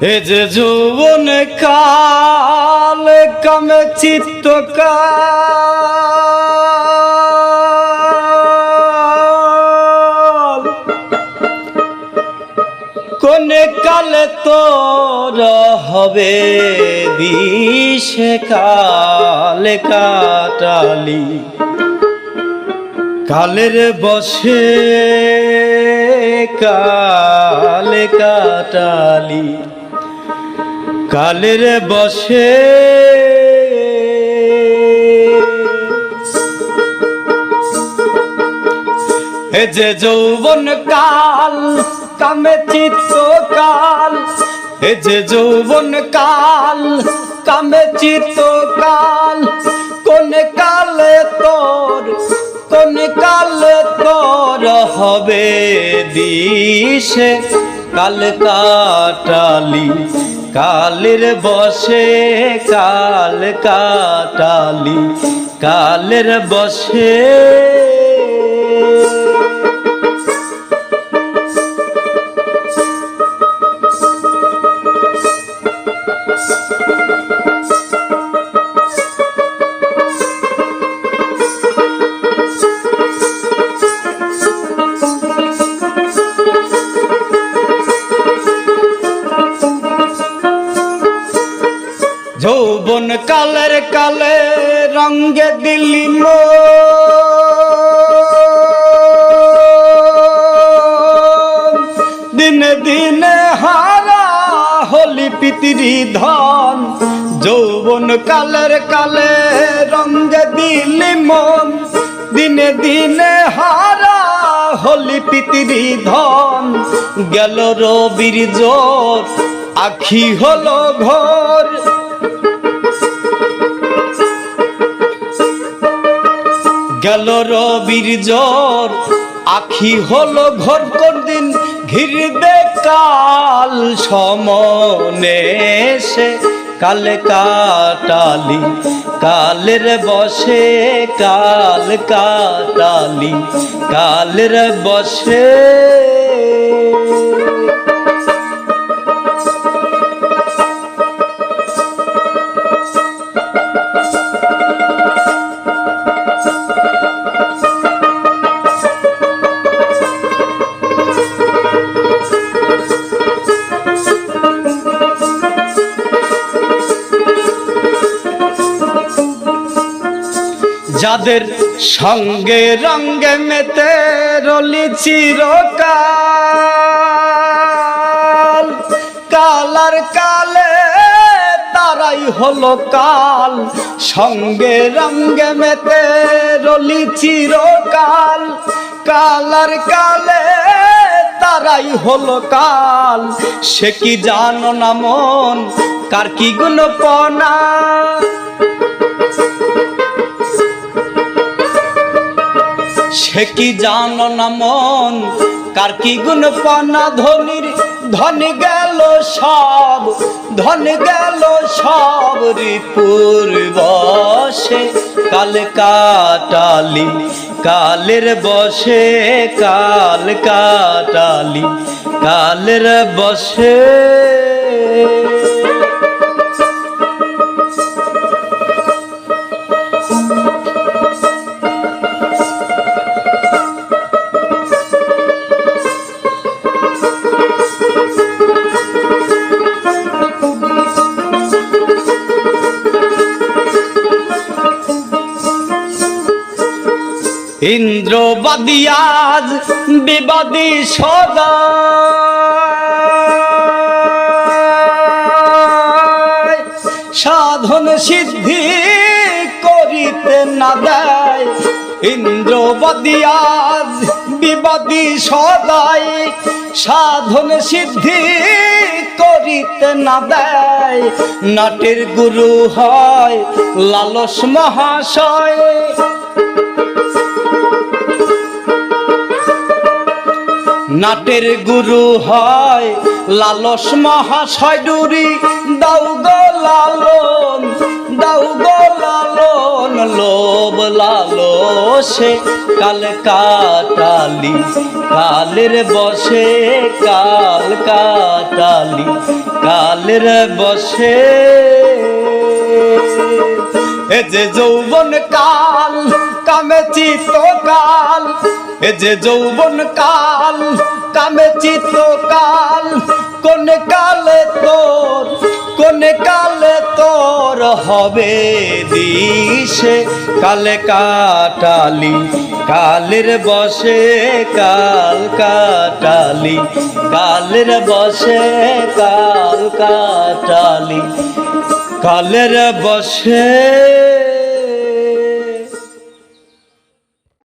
এ যে যৌবন কাল কামে চিত্ত কোনে কালে তোর হবে দিশে কালে কাটালি। কালের বসে কালে কাটালি। কালের বসে। এ যে যৌবন কাল, কামে চিত্ত কাল এ যে যৌবন কাল, কামে চিত্ত কাল কোন কালে তোর, কোন কালে তোর হবে দিশে। কাল কাটালি কালের বসে কাল কাটালি কালের বসে রঙ্গে দিলি মো। দিনে দিনে হারা হলি পিতিরি ধন। যৌবন কালের কালে রঙ্গে দিলি মন। দিনে দিনে হারা হলি পিতিরি ধন। গেল রবির জোর, আখি হলো ঘর। গেল রবির জ্বর। আখি হলো ঘর দিন ঘিরবে কাল সমনে সে কাল কাটালি, কালের বসে, কাল কাটালি, কালের বসে। যাদের সঙ্গে রঙ্গে মেতে রলি চিরকাল, কালার কালে তারাই হলো কাল। সঙ্গে রঙ্গে মেতে রলি চিরকাল, কালার কালে তারাই হলো কাল। সে কি জানো না মন, কার কি গুণ পনা কি জানো না মন? কার কি গুণ পানা ধনির ধন গেল সব, ধন গেল সব রিপুর বসে। কাল কাটালি, কালের বসে, কাল কাটালি, কালের বসে। ইন্দ্রবাদী আজ বিবাদী সদা। সাধন সিদ্ধি করিতে না দেয়। ইন্দ্রবাদী আজ বিবাদী সদাই। সাধন সিদ্ধি করিতে না দেয়। নাটের গুরু হয় লালস মহাশয়। নাটের গুরু হয় লালস মহাশয় ডুরি দাউ গো লালন দাউ গো লালন, লোভ লালসে কাল কাটালি, কালের বসে কাল কাটালি, কালের বসে। এ যে যৌবন কাল কামে চিত্ত কাল এ যে যৌবন কাল, কামে চিত্ত কাল কোন কালে তোর, কোন কালে তোর হবে দিশে, কালে কাটালি, কালের বসে কাল কাটালি, কালের বসে কাল কাটালি, কালের বসে